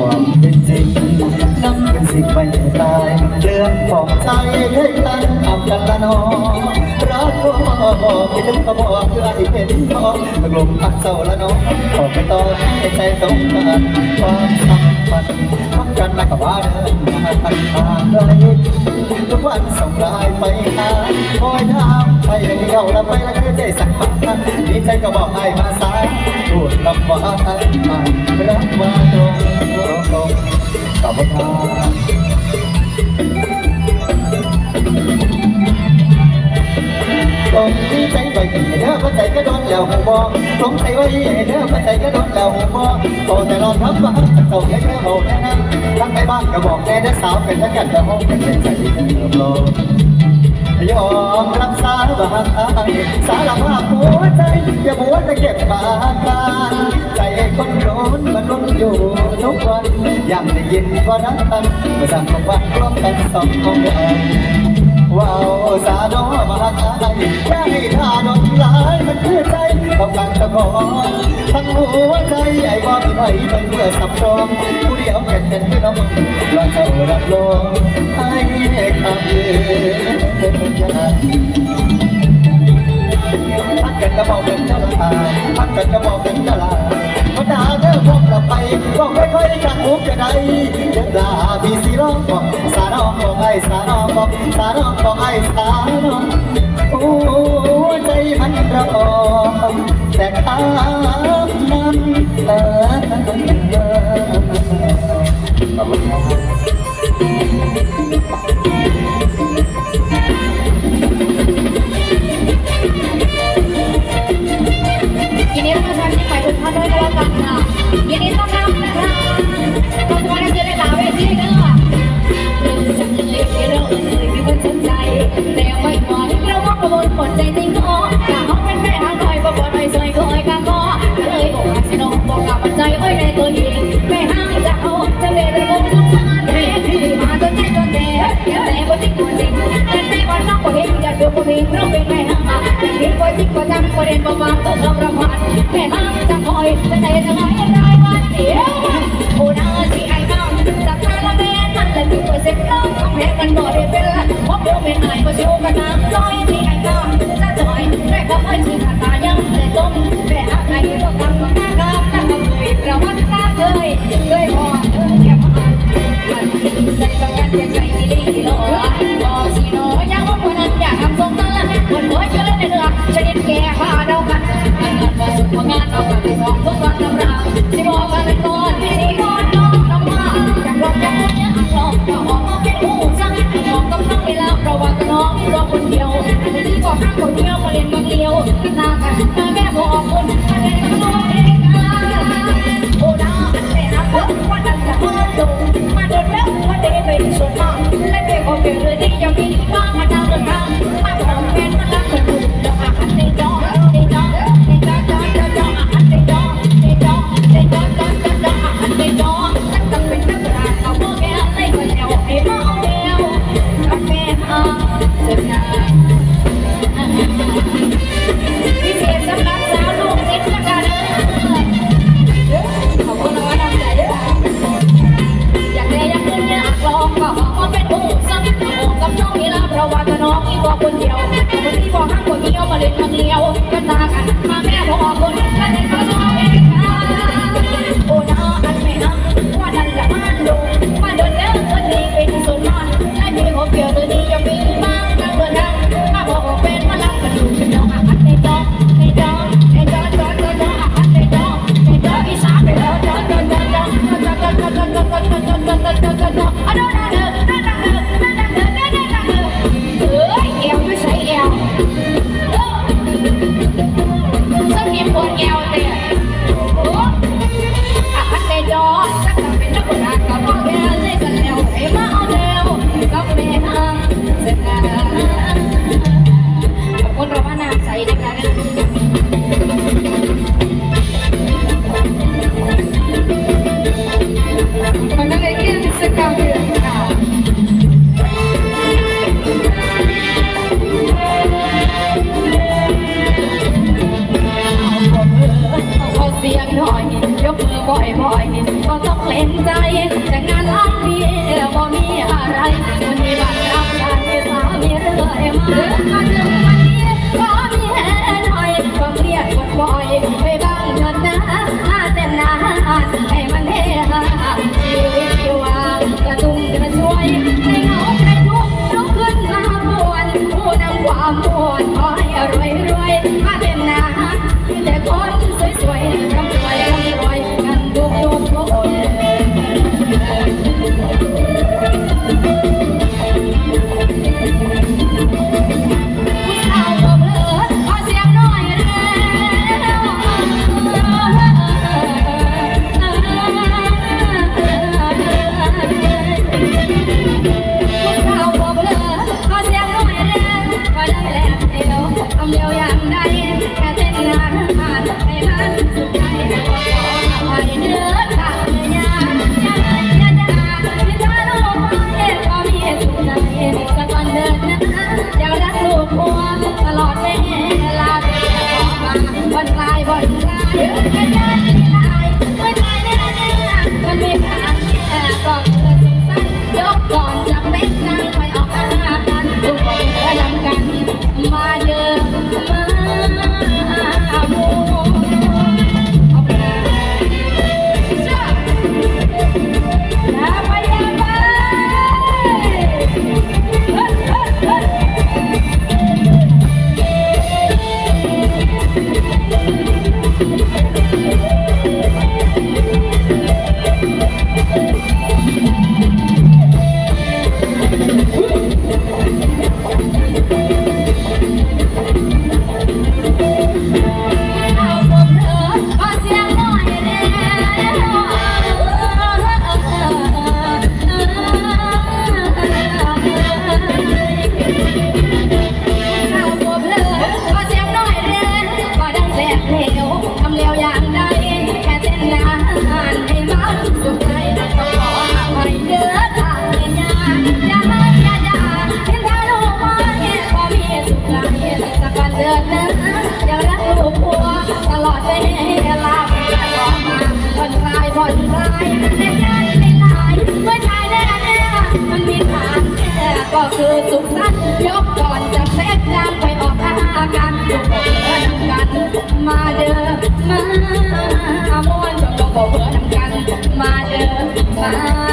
ความเป็นจริงนั่นเป็นสิ่งไม่ตายเรื่องของใจให้กันอับกันละนอรักก็บอกคิดถึงก็บอกเพื่อให้เห็นพอตกลงพักเศร้าละน้องขอไปต่อให้ใจตรงกันความสัมพันธ์ของกันมากับว่าเดินมาทันทางไกลทุกวันส่งลน์ไปหาคอยถามไปเดียวแล้วไปแล้วก็ได้สักพักดีใจก็บอกให้มาสายพูดคำว่าทันมา กับว่าตรงที่ใจไปเด้อพระใจก็โดนแล้วหูบอตรงใจไว้เด้อพระใจก็โดนแล้วหูบอโตแต่รอนทับว่าเจ้าแค่เธอโหแค่นั้นทั้งในบ้านก็บอกแม่ได้สาวเป็นทั้งกันแต่ห้องเป็นใจที่เธอโลยอมรับสารบาทสารภาพหัวใจอย่ามัวแต่เก็บบากาใจคนโดนมันล้นอยู่ ทุกวันอยากได้ยินว่ารักกันเมื่อสั่งของวันร่วมกันสองของเราว้าวสาโนมาไทยแค่ให้ท่าดนหลายมันเพื่อใจต้องการตะกอนทั้งหัวใจไอ้ว่ามีไผ่เป็นเพื่อสับรองผู้เดียวแก่นเป็นพี่น้องเราจะรับรองให้คำเยืนยาพักกันก็บอกเป็นเจ้าลาพักกันก็บอกเป็นเจ้าลาพอด่าเธอพบเราไปบ ด้เดินลาบีสิรองบอกสารองบอกไอสารองบอกสารองบอกไอสารองโอ้ใจมันระอมแต่ตามนั้นเออ เป็นบางบางตัวประวัติแม่ห้างจะคอยจะใจจะไอ น้องมีตัวคนเดียวคนที่บอกห้างคนเดียวมาเล่นมาเดียวกันตากันมาแม่พอคนก็ได้เขาน้องเองค่ะโอ้นาอันไม่นะว่าดันจะมาดูมาเดินแล้ววันนี้เป็นส่วนมากและมีของเกี่ยวตัวนี้ยังมีบ้างทางเดินทางมาบอกเป็นมาลักกันดูเป็นน้องอาหัดในจอในจอในจอจอจอจออาหัดในจอในจออีสานในจอจอจอจอจอจอจอจอจอจอจอจอจอจอจอจอจอจอ เสียงหน่อย ยกมือบ่อยบ่อยก็ต้องเล่นใจ แต่งานร้านพี่บ่มีอะไรวันนี้บัตรรับงานที่สามีเลยมาเรื่งมาเรื่งวัดีก็มีแห่น่อยก็เครียดบ่อย มาม้วนจนก็บ่เบื่อนกันมาเด้อมา